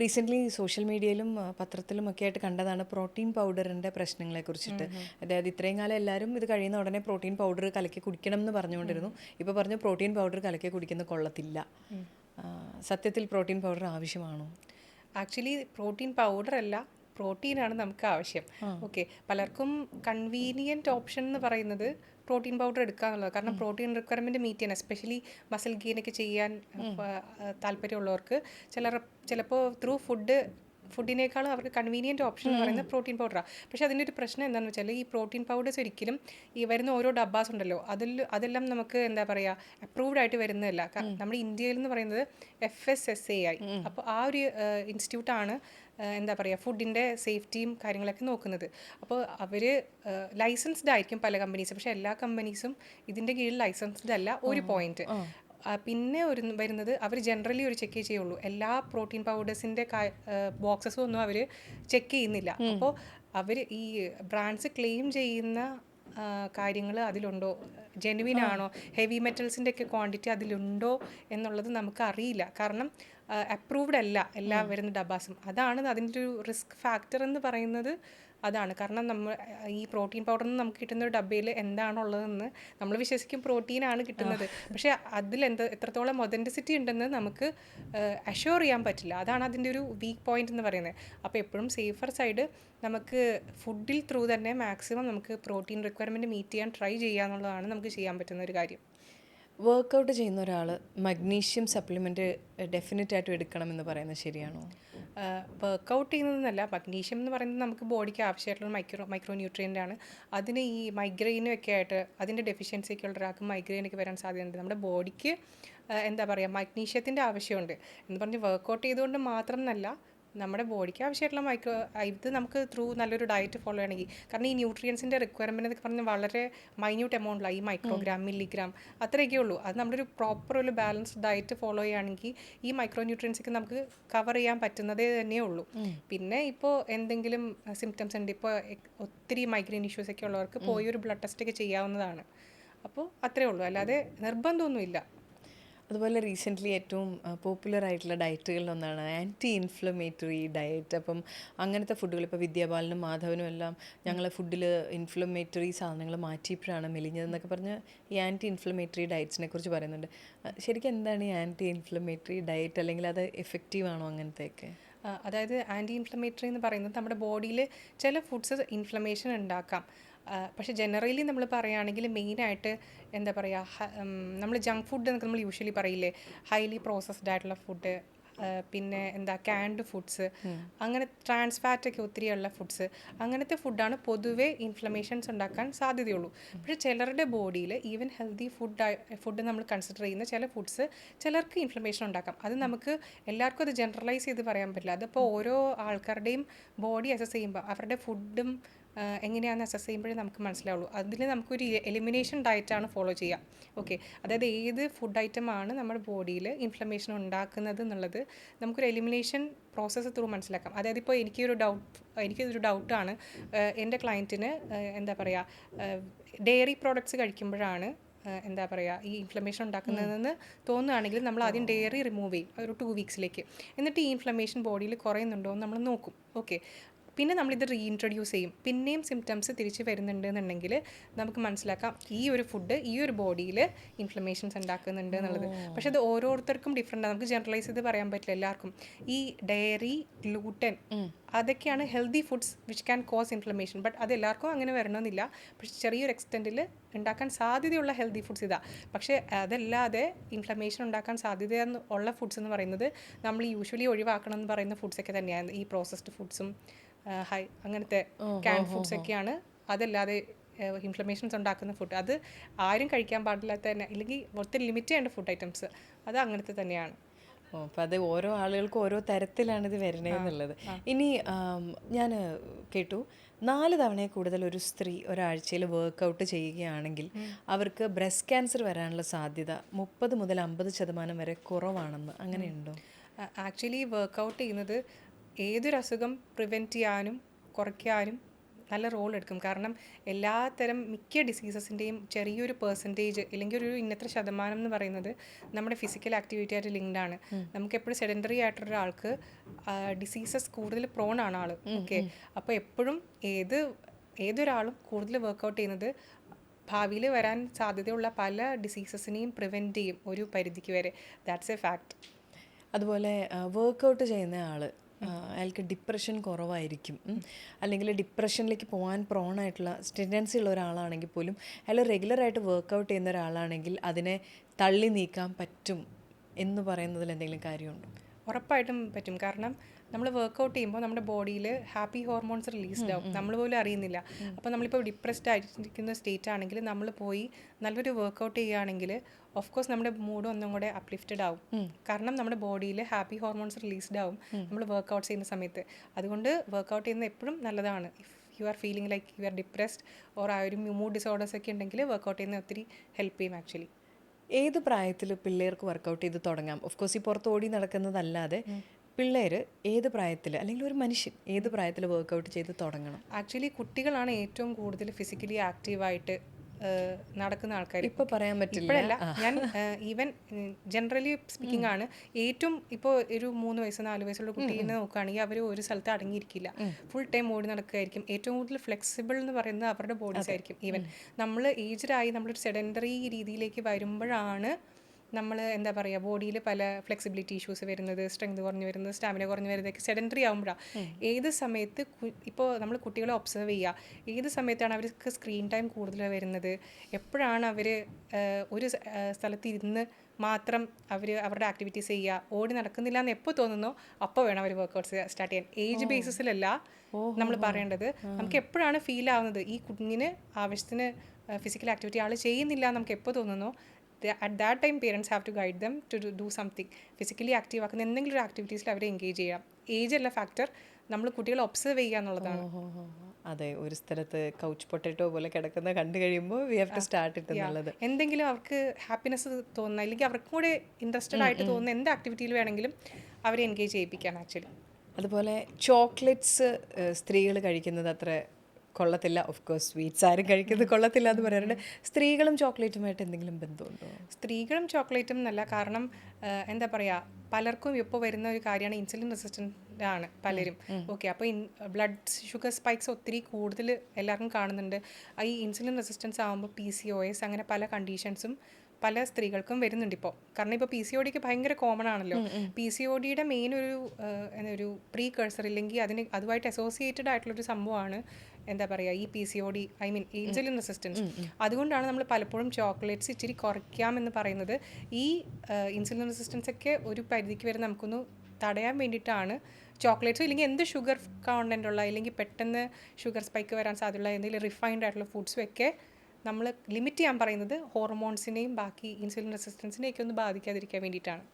Recently social മീഡിയയിലും പത്രത്തിലും ഒക്കെ ആയിട്ട് കണ്ടതാണ് പ്രോട്ടീൻ പൗഡറിന്റെ പ്രശ്നങ്ങളെ കുറിച്ചിട്ട് അതായത് ഇത്രയും കാലം എല്ലാവരും ഇത് കഴിയുന്ന ഉടനെ പ്രോട്ടീൻ പൗഡർ കലക്കി കുടിക്കണം എന്ന് പറഞ്ഞുകൊണ്ടിരുന്നു. ഇപ്പോൾ പറഞ്ഞു പ്രോട്ടീൻ പൗഡർ കലക്കി കുടിക്കുന്ന കൊള്ളത്തില്ല. സത്യത്തിൽ പ്രോട്ടീൻ പൗഡർ ആവശ്യമാണോ? ആക്ച്വലി പ്രോട്ടീൻ പൗഡർ അല്ല പ്രോട്ടീനാണ് നമുക്ക് ആവശ്യം ഓക്കെ. പലർക്കും കൺവീനിയന്റ് ഓപ്ഷൻ എന്ന് പറയുന്നത് പ്രോട്ടീൻ പൗഡർ എടുക്കുക എന്നുള്ളത് കാരണം പ്രോട്ടീൻ റിക്വയർമെന്റ് മീറ്റ് ചെയ്യാൻ എസ്പെഷ്യലി മസിൽ ഗെയിനൊക്കെ ചെയ്യാൻ താല്പര്യമുള്ളവർക്ക് ചിലർ ചിലപ്പോൾ ത്രൂ ഫുഡ് ഫുഡിനേക്കാളും അവർക്ക് കൺവീനിയന്റ് ഓപ്ഷൻ എന്ന് പറയുന്നത് പ്രോട്ടീൻ പൗഡറാണ് പക്ഷേ അതിന്റെ ഒരു പ്രശ്നം എന്താണെന്ന് വെച്ചാൽ ഈ പ്രോട്ടീൻ പൗഡേഴ്സ് ഒരിക്കലും ഈ വരുന്ന ഓരോ ഡബ്ബാസ് ഉണ്ടല്ലോ അതിൽ അതെല്ലാം നമുക്ക് എന്താ പറയുക അപ്രൂവ്ഡ് ആയിട്ട് വരുന്നതല്ല. നമ്മുടെ ഇന്ത്യയിൽ എന്ന് പറയുന്നത് F S S A I അപ്പോൾ ആ ഒരു ഇൻസ്റ്റിറ്റ്യൂട്ടാണ് എന്താ പറയുക ഫുഡിന്റെ സേഫ്റ്റിയും കാര്യങ്ങളൊക്കെ നോക്കുന്നത്. അപ്പോൾ അവർ ലൈസൻസ്ഡ് ആയിരിക്കും പല കമ്പനീസും പക്ഷേ എല്ലാ കമ്പനീസും ഇതിന്റെ കീഴിൽ ലൈസൻസ്ഡ് അല്ല ഒരു പോയിന്റ് പിന്നെ ഒരു വരുന്നത് അവർ ജനറലി ഒരു ചെക്ക് ചെയ്യുള്ളൂ. എല്ലാ പ്രോട്ടീൻ പൗഡേഴ്സിന്റെ ബോക്സസും ഒന്നും അവർ ചെക്ക് ചെയ്യുന്നില്ല. അപ്പോൾ അവർ ഈ ബ്രാൻഡ്സ് ക്ലെയിം ചെയ്യുന്ന കാര്യങ്ങൾ അതിലുണ്ടോ? ജെനുവിൻ ആണോ? ഹെവി മെറ്റൽസിന്റെ ഒക്കെ ക്വാണ്ടിറ്റി അതിലുണ്ടോ എന്നുള്ളത് നമുക്ക് അറിയില്ല കാരണം അപ്രൂവ്ഡ് അല്ല. എല്ലാ വരുന്ന ഡബാസും അതാണ് അതിന്റെ ഒരു റിസ്ക് ഫാക്ടർ എന്ന് പറയുന്നത് അതാണ്. കാരണം നമ്മൾ ഈ പ്രോട്ടീൻ പൗഡർ നിന്ന് നമുക്ക് കിട്ടുന്ന ഒരു ഡബ്ബയിൽ എന്താണുള്ളതെന്ന് നമ്മൾ വിശ്വസിക്കും പ്രോട്ടീനാണ് കിട്ടുന്നത്. പക്ഷേ അതിൽ എന്ത് എത്രത്തോളം ഒതന്റിസിറ്റി ഉണ്ടെന്ന് നമുക്ക് അഷ്യൂർ ചെയ്യാൻ പറ്റില്ല. അതാണ് അതിന്റെ ഒരു വീക്ക് പോയിന്റ് എന്ന് പറയുന്നത്. അപ്പോൾ എപ്പോഴും സേഫർ സൈഡ് നമുക്ക് ഫുഡിൽ ത്രൂ തന്നെ മാക്സിമം നമുക്ക് പ്രോട്ടീൻ റിക്വയർമെന്റ് മീറ്റ് ചെയ്യാൻ ട്രൈ ചെയ്യുക എന്നുള്ളതാണ് നമുക്ക് ചെയ്യാൻ പറ്റുന്ന ഒരു കാര്യം. വർക്കൗട്ട് ചെയ്യുന്ന ഒരാൾ മഗ്നീഷ്യം സപ്ലിമെന്റ് ആയിട്ടും എടുക്കണമെന്ന് പറയുന്നത് ശരിയാണോ? വർക്കൗട്ട് ചെയ്യുന്നതെന്നല്ല മഗ്നീഷ്യം എന്ന് പറയുന്നത് നമുക്ക് ബോഡിക്ക് ആവശ്യമായിട്ടുള്ള മൈക്രോ മൈക്രോ ന്യൂട്രിയന്റ് ആണ്. അതിന് ഈ മൈഗ്രെയിനും ഒക്കെ ആയിട്ട് അതിന്റെ ഡെഫിഷ്യൻസിയൊക്കെ ഉള്ള ഒരാൾക്ക് മൈഗ്രെയിനൊക്കെ വരാൻ സാധ്യതയുണ്ട്. നമ്മുടെ ബോഡിക്ക് എന്താ പറയുക മഗ്നീഷ്യത്തിന്റെ ആവശ്യമുണ്ട്. എന്ന് പറഞ്ഞ് വർക്കൗട്ട് ചെയ്തുകൊണ്ട് മാത്രം എന്നല്ല നമ്മുടെ ബോഡിക്ക് ആവശ്യമായിട്ടുള്ള മൈക്രോ ഇത് നമുക്ക് ത്രൂ നല്ലൊരു ഡയറ്റ് ഫോളോ ചെയ്യണമെങ്കിൽ. കാരണം ഈ ന്യൂട്രിയൻസിന്റെ റിക്വയർമെന്റ് എന്നൊക്കെ പറഞ്ഞാൽ വളരെ മൈന്യൂട്ട് എമൗണ്ടിലാണ് ഈ മൈക്രോഗ്രാം മില്ലിഗ്രാം അത്രയൊക്കെ ഉള്ളൂ. അത് നമ്മുടെ ഒരു പ്രോപ്പർ ഒരു ബാലൻസ്ഡ് ഡയറ്റ് ഫോളോ ചെയ്യുകയാണെങ്കിൽ ഈ മൈക്രോ ന്യൂട്രിയൻസൊക്കെ നമുക്ക് കവർ ചെയ്യാൻ പറ്റുന്നതേ തന്നെ ഉള്ളൂ. പിന്നെ ഇപ്പോൾ എന്തെങ്കിലും സിംറ്റംസ് ഉണ്ട്. ഇപ്പോൾ ഒത്തിരി മൈഗ്രെയിൻ ഇഷ്യൂസ് ഒക്കെ ഉള്ളവർക്ക് പോയി ഒരു ബ്ലഡ് ടെസ്റ്റ് ഒക്കെ ചെയ്യാവുന്നതാണ്. അപ്പോൾ അത്രേ ഉള്ളൂ. അല്ലാതെ നിർബന്ധമൊന്നുമില്ല. അതുപോലെ റീസെന്റ്ലി ഏറ്റവും പോപ്പുലർ ആയിട്ടുള്ള ഡയറ്റുകളിലൊന്നാണ് ആന്റി ഇൻഫ്ലമേറ്ററി ഡയറ്റ് അപ്പം അങ്ങനത്തെ ഫുഡുകൾ ഇപ്പോൾ വിദ്യാബാലനും മാധവനും എല്ലാം ഞങ്ങളെ ഫുഡിൽ ഇൻഫ്ലമേറ്ററി സാധനങ്ങൾ മാറ്റിയപ്പോഴാണ് മെലിഞ്ഞതെന്നൊക്കെ പറഞ്ഞ് ഈ ആന്റി ഇൻഫ്ലമേറ്ററി ഡയറ്റ്സിനെ കുറിച്ച് പറയുന്നുണ്ട്. ശരിക്കും എന്താണ് ഈ ആന്റി ഇൻഫ്ലമേറ്ററി ഡയറ്റ് അല്ലെങ്കിൽ അത് എഫക്റ്റീവ് ആണോ അങ്ങനത്തെയൊക്കെ? അതായത് ആന്റി ഇൻഫ്ലമേറ്ററി എന്ന് പറയുന്നത് നമ്മുടെ ബോഡിയിൽ ചില ഫുഡ്സ് ഇൻഫ്ലമേഷൻ ഉണ്ടാക്കാം. പക്ഷേ ജനറലി നമ്മൾ പറയുകയാണെങ്കിൽ മെയിനായിട്ട് എന്താ പറയുക നമ്മൾ ജങ്ക് ഫുഡ് എന്നൊക്കെ നമ്മൾ യൂഷ്വലി പറയില്ലേ ഹൈലി പ്രോസസ്ഡ് ആയിട്ടുള്ള ഫുഡ് പിന്നെ എന്താ ക്യാൻഡ് ഫുഡ്സ് അങ്ങനെ ട്രാൻസ് ഫാറ്റ് ഒക്കെ ഒത്തിരിയുള്ള ഫുഡ്സ് അങ്ങനത്തെ ഫുഡാണ് പൊതുവേ ഇൻഫ്ലമേഷൻസ് ഉണ്ടാക്കാൻ സാധ്യതയുള്ളൂ. പക്ഷേ ചിലരുടെ ബോഡിയിൽ ഈവൻ ഹെൽത്തി ഫുഡ് ഫുഡ് നമ്മൾ കൺസിഡർ ചെയ്യുന്ന ചില ഫുഡ്സ് ചിലർക്ക് ഇൻഫ്ലമേഷൻ ഉണ്ടാക്കാം. അത് നമുക്ക് എല്ലാവർക്കും അത് ജനറലൈസ് ചെയ്ത് പറയാൻ പറ്റില്ല. അതിപ്പോൾ ഓരോ ആൾക്കാരുടെയും ബോഡി അസസ് ചെയ്യുമ്പോൾ അവരുടെ ഫുഡും എങ്ങനെയാണെന്ന് അസസ് ചെയ്യുമ്പോഴേ നമുക്ക് മനസ്സിലാവുള്ളൂ. അതിൽ നമുക്കൊരു എലിമിനേഷൻ ഡയറ്റാണ് ഫോളോ ചെയ്യുക. ഓക്കെ അതായത് ഏത് ഫുഡ് ഐറ്റം ആണ് നമ്മുടെ ബോഡിയിൽ ഇൻഫ്ലമേഷൻ ഉണ്ടാക്കുന്നത് എന്നുള്ളത് നമുക്കൊരു എലിമിനേഷൻ പ്രോസസ്സ് ത്രൂ മനസ്സിലാക്കാം. അതായത് ഇപ്പോൾ എനിക്കൊരു ഡൗട്ട് എനിക്കൊരു ഡൗട്ടാണ് എന്റെ ക്ലയന്റിന് എന്താ പറയുക ഡെയറി പ്രോഡക്ട്സ് കഴിക്കുമ്പോഴാണ് എന്താ പറയുക ഈ ഇൻഫ്ലമേഷൻ ഉണ്ടാക്കുന്നതെന്ന് തോന്നുകയാണെങ്കിൽ നമ്മൾ ആദ്യം ഡെയറി റിമൂവ് ചെയ്യും. ഒരു ടു വീക്സിലേക്ക് എന്നിട്ട് ഈ ഇൻഫ്ലമേഷൻ ബോഡിയിൽ കുറയുന്നുണ്ടോ എന്ന് നമ്മൾ നോക്കും. ഓക്കെ പിന്നെ നമ്മളിത് റീഇൻട്രൊഡ്യൂസ് ചെയ്യും. പിന്നെയും സിംറ്റംസ് തിരിച്ച് വരുന്നുണ്ട് എന്നുണ്ടെങ്കിൽ നമുക്ക് മനസ്സിലാക്കാം ഈ ഒരു ഫുഡ് ഈ ഒരു ബോഡിയിൽ ഇൻഫ്ലമേഷൻസ് ഉണ്ടാക്കുന്നുണ്ട് എന്നുള്ളത്. പക്ഷെ അത് ഓരോരുത്തർക്കും ഡിഫറെന്റ് നമുക്ക് ജനറലൈസ് ചെയ്ത് പറയാൻ പറ്റില്ല എല്ലാവർക്കും. ഈ ഡയറി ഗ്ലൂട്ടൻ അതൊക്കെയാണ് healthy foods which can cause inflammation but അത് എല്ലാവർക്കും അങ്ങനെ വരണമെന്നില്ല. പക്ഷെ ചെറിയൊരു എക്സ്റ്റെന്റിൽ ഉണ്ടാക്കാൻ സാധ്യതയുള്ള ഹെൽത്തി ഫുഡ്സ് ഇതാ. പക്ഷേ അതല്ലാതെ ഇൻഫ്ലമേഷൻ ഉണ്ടാക്കാൻ സാധ്യത ഉള്ള ഫുഡ്സ് എന്ന് പറയുന്നത് നമ്മൾ യൂഷ്വലി ഒഴിവാക്കണം എന്ന് പറയുന്ന ഫുഡ്സൊക്കെ തന്നെയാണ്. ഈ പ്രോസസ്ഡ് ഫുഡ്സും ഹൈ അങ്ങനത്തെ ക്യാൻ ഫുഡ്സ് ഒക്കെയാണ്. അതല്ലാതെ ഇൻഫ്ലമേഷൻസ് ഉണ്ടാക്കുന്ന ഫുഡ് അത് ആരും കഴിക്കാൻ പാടില്ലാത്ത തന്നെ ഇല്ലെങ്കിൽ ഒത്തിരി ലിമിറ്റ് ചെയ്യേണ്ട ഫുഡ് ഐറ്റംസ് അത് അങ്ങനത്തെ തന്നെയാണ്. ഓ അപ്പം അത് ഓരോ ആളുകൾക്കും ഓരോ തരത്തിലാണ് ഇത് വരണേന്നുള്ളത് ഇനി ഞാൻ കേട്ടു നാല് തവണയെ കൂടുതൽ ഒരു സ്ത്രീ ഒരാഴ്ചയിൽ വർക്കൗട്ട് ചെയ്യുകയാണെങ്കിൽ അവർക്ക് ബ്രസ്റ്റ് ക്യാൻസർ വരാനുള്ള സാധ്യത മുപ്പത് മുതൽ അമ്പത് ശതമാനം വരെ കുറവാണെന്ന് അങ്ങനെയുണ്ടോ? ആക്ച്വലി വർക്കൗട്ട് ചെയ്യുന്നത് ഏതൊരു അസുഖം പ്രിവെന്റ് ചെയ്യാനും കുറയ്ക്കാനും നല്ല റോൾ എടുക്കും. കാരണം എല്ലാത്തരം മിക്ക ഡിസീസസിന്റെയും ചെറിയൊരു പെർസെന്റേജ് അല്ലെങ്കിൽ ഒരു ഇന്നത്ര ശതമാനം എന്ന് പറയുന്നത് നമ്മുടെ ഫിസിക്കൽ ആക്ടിവിറ്റി ആയിട്ട് ലിങ്ക്ഡ് ആണ്. നമുക്ക് എപ്പോഴും സെഡൻഡറി ആയിട്ടുള്ള ഒരാൾക്ക് ഡിസീസസ് കൂടുതൽ പ്രോൺ ആണ് ആൾ ഓക്കെ അപ്പോൾ എപ്പോഴും ഏത് ഏതൊരാളും കൂടുതൽ വർക്കൗട്ട് ചെയ്യുന്നത് ഭാവിയിൽ വരാൻ സാധ്യതയുള്ള പല ഡിസീസസിനെയും പ്രിവെന്റ് ചെയ്യും ഒരു പരിധിക്ക് വരെ. ദാറ്റ്സ് എ ഫാക്ട് അതുപോലെ വർക്കൗട്ട് ചെയ്യുന്ന ആൾ അയാൾക്ക് ഡിപ്രഷൻ കുറവായിരിക്കും. അല്ലെങ്കിൽ ഡിപ്രഷനിലേക്ക് പോകാൻ പ്രോണായിട്ടുള്ള ടെൻഡൻസി ഉള്ള ഒരാളാണെങ്കിൽ പോലും അയാൾ റെഗുലറായിട്ട് വർക്കൗട്ട് ചെയ്യുന്ന ഒരാളാണെങ്കിൽ അതിനെ തള്ളി നീക്കാൻ പറ്റും എന്ന് പറയുന്നതിൽ എന്തെങ്കിലും കാര്യമുണ്ടോ? ഉറപ്പായിട്ടും പറ്റും. കാരണം നമ്മൾ വർക്ക്ഔട്ട് ചെയ്യുമ്പോൾ നമ്മുടെ ബോഡിയിൽ ഹാപ്പി ഹോർമോൺസ് റിലീസ്ഡ് ആവും നമ്മൾ പോലും അറിയുന്നില്ല. അപ്പോൾ നമ്മളിപ്പോൾ ഡിപ്രസ്ഡ് ആയിരിക്കുന്ന സ്റ്റേറ്റ് ആണെങ്കിൽ നമ്മൾ പോയി നല്ലൊരു വർക്ക്ഔട്ട് ചെയ്യുകയാണെങ്കിൽ ഓഫ് കോഴ്സ് നമ്മുടെ മൂഡ് ഒന്നും കൂടെ അപ്ലിഫ്റ്റഡ് ആവും. കാരണം നമ്മുടെ ബോഡിയിൽ ഹാപ്പി ഹോർമോൺസ് റിലീസ്ഡ് ആവും നമ്മൾ വർക്ക്ഔട്ട് ചെയ്യുന്ന സമയത്ത്. അതുകൊണ്ട് വർക്ക്ഔട്ട് ചെയ്യുന്നത് എപ്പോഴും നല്ലതാണ്. If you are feeling like you are depressed or ആ ഒരു മൂഡ് ഡിസോർഡേഴ്സ് ഒക്കെ ഉണ്ടെങ്കിൽ വർക്ക്ഔട്ട് ചെയ്യുന്നത് ഒത്തിരി ഹെൽപ്പ് ചെയ്യും ആക്ച്വലി ഏത് പ്രായത്തിൽ പിള്ളേർക്ക് വർക്കൗട്ട് ചെയ്ത് തുടങ്ങാം? ഓഫ് കോഴ്സ് ഈ പുറത്ത് ഓടി നടക്കുന്നതല്ലാതെ പിള്ളേർ ഏത് പ്രായത്തിൽ അല്ലെങ്കിൽ ഒരു മനുഷ്യൻ ഏത് പ്രായത്തിൽ വർക്കൗട്ട് ചെയ്ത് തുടങ്ങണം? ആക്ച്വലി കുട്ടികളാണ് ഏറ്റവും കൂടുതൽ ഫിസിക്കലി ആക്റ്റീവായിട്ട് നടക്കുന്ന ആൾക്കാർ ഇപ്പോൾ പറയാൻ പറ്റില്ല. ഞാൻ ഈവൻ ജനറലി സ്പീക്കിംഗ് ആണ്. ഏറ്റവും ഇപ്പോൾ ഒരു മൂന്ന് വയസ്സ് നാല് വയസ്സുള്ള കുട്ടീനെ നോക്കുകയാണെങ്കിൽ അവർ ഒരു സ്ഥലത്ത് അടങ്ങിയിരിക്കില്ല. ഫുൾ ടൈം ഓടി നടക്കുകയായിരിക്കും ഏറ്റവും കൂടുതൽ ഫ്ലെക്സിബിൾ എന്ന് പറയുന്നത് അവരുടെ ബോഡീസ് ആയിരിക്കും. ഈവൻ നമ്മൾ ഏജ്ഡായി നമ്മളൊരു സെഡൻഡറി രീതിയിലേക്ക് വരുമ്പോഴാണ് നമ്മൾ എന്താ പറയുക ബോഡിയിൽ പല ഫ്ലെക്സിബിലിറ്റി ഇഷ്യൂസ് വരുന്നത് സ്ട്രെങ്ത് കുറഞ്ഞു വരുന്നത് സ്റ്റാമിന കുറഞ്ഞു വരുന്നതൊക്കെ സെഡന്ററി ആകുമ്പോഴാണ് ഏത് സമയത്ത് ഇപ്പോൾ നമ്മൾ കുട്ടികളെ ഒബ്സർവ് ചെയ്യുക ഏത് സമയത്താണ് അവർക്ക് സ്ക്രീൻ ടൈം കൂടുതൽ വരുന്നത്? എപ്പോഴാണ് അവർ ഒരു സ്ഥലത്ത് ഇരുന്ന് മാത്രം അവർ അവരുടെ ആക്ടിവിറ്റീസ് ചെയ്യുക? ഓടി നടക്കുന്നില്ല എന്ന് എപ്പോൾ തോന്നുന്നോ അപ്പോൾ വേണം അവർ വർക്കൗട്ട്സ് സ്റ്റാർട്ട് ചെയ്യാൻ. ഏജ് ബേസിസിലല്ല നമ്മൾ പറയേണ്ടത്. നമുക്ക് എപ്പോഴാണ് ഫീൽ ആവുന്നത്? ഈ കുഞ്ഞിന് ആവശ്യത്തിന് ഫിസിക്കൽ ആക്ടിവിറ്റി ആൾ ചെയ്യുന്നില്ല നമുക്ക് എപ്പോൾ തോന്നുന്നോ at that time parents have to guide them to do something physically active ആക്കുന്ന എന്തെങ്കിലും ഒരു ആക്ടിവിറ്റീസിൽ അവരെ എൻഗേജ് ചെയ്യാം ഏജ് അല്ല ഫാക്ടർ നമ്മൾ കുട്ടികളെ ഒബ്സർവ് ചെയ്യുക എന്നുള്ളതാണ്. അതെ ഒരു സ്ഥലത്ത് കൗച്ച് പൊട്ടറ്റോ പോലെ കിടക്കുന്ന കണ്ടു കഴിയുമ്പോൾ വി ഹാവ് ടു സ്റ്റാർട്ട് ഇട്ട് എന്നുള്ളത്. എന്തെങ്കിലും അവർക്ക് ഹാപ്പിനെസ് തോന്നുന്ന അല്ലെങ്കിൽ അവർക്കും കൂടെ ഇൻട്രസ്റ്റഡ് ആയിട്ട് തോന്നുന്ന എന്ത് ആക്ടിവിറ്റിയിൽ വേണമെങ്കിലും അവരെ എൻഗേജ് ചെയ്യിപ്പിക്കാം ആക്ച്വലി അതുപോലെ ചോക്ലേറ്റ്സ് സ്ത്രീകൾ കഴിക്കുന്നത് അത്ര കൊള്ളത്തില്ല. ഓഫ് കോഴ്സ് സ്വീറ്റ്സ് ആരും കഴിക്കുന്നത് കൊള്ളത്തില്ല എന്ന് പറയാറുണ്ട്. സ്ത്രീകളും ചോക്ലേറ്റുമായിട്ട് എന്തെങ്കിലും ബന്ധമുണ്ടോ? സ്ത്രീകളും ചോക്ലേറ്റും എന്നല്ല കാരണം എന്താ പറയുക പലർക്കും ഇപ്പോൾ വരുന്ന ഒരു കാര്യമാണ് ഇൻസുലിൻ റെസിസ്റ്റന്റ് ആണ് പലരും. ഓക്കെ അപ്പോൾ ബ്ലഡ് ഷുഗർ സ്പൈക്സ് ഒത്തിരി കൂടുതൽ എല്ലാവർക്കും കാണുന്നുണ്ട്. ഈ ഇൻസുലിൻ റെസിസ്റ്റൻസ് ആകുമ്പോൾ പി സി ഒ എസ് അങ്ങനെ പല കണ്ടീഷൻസും പല സ്ത്രീകൾക്കും വരുന്നുണ്ട് ഇപ്പോൾ കാരണം ഇപ്പോൾ പി സി ഒ ഡിക്ക് ഭയങ്കര കോമൺ ആണല്ലോ. പി സി ഒ ഡിയുടെ മെയിൻ ഒരു ഒരു പ്രീ കഴ്സർ ഇല്ലെങ്കിൽ അതിന് അതുമായിട്ട് അസോസിയേറ്റഡ് ആയിട്ടുള്ള ആയിട്ടുള്ളൊരു സംഭവമാണ് എന്താ പറയുക ഈ P C O D I mean insulin resistance അതുകൊണ്ടാണ് നമ്മൾ പലപ്പോഴും ചോക്ലേറ്റ്സ് ഇച്ചിരി കുറയ്ക്കാമെന്ന് പറയുന്നത്. ഈ ഇൻസുലിൻ റെസിസ്റ്റൻസ് ഒക്കെ ഒരു പരിധിക്ക് വരെ നമുക്കൊന്ന് തടയാൻ വേണ്ടിയിട്ടാണ് ചോക്ലേറ്റ്സ് ഇല്ലെങ്കിൽ എന്ത് ഷുഗർ കോണ്ടന്റ് ഉള്ള ഇല്ലെങ്കിൽ പെട്ടെന്ന് ഷുഗർ സ്പൈക്ക് വരാൻ സാധ്യതയുള്ള എന്തെങ്കിലും റിഫൈൻഡ് ആയിട്ടുള്ള ഫുഡ്സും ഒക്കെ നമ്മൾ ലിമിറ്റ് ചെയ്യാൻ പറയുന്നത് ഹോർമോൺസിനെയും ബാക്കി ഇൻസുലിൻ റെസിസ്റ്റൻസിനെയൊക്കെ ഒന്ന് ബാധിക്കാതിരിക്കാൻ വേണ്ടിയിട്ടാണ്.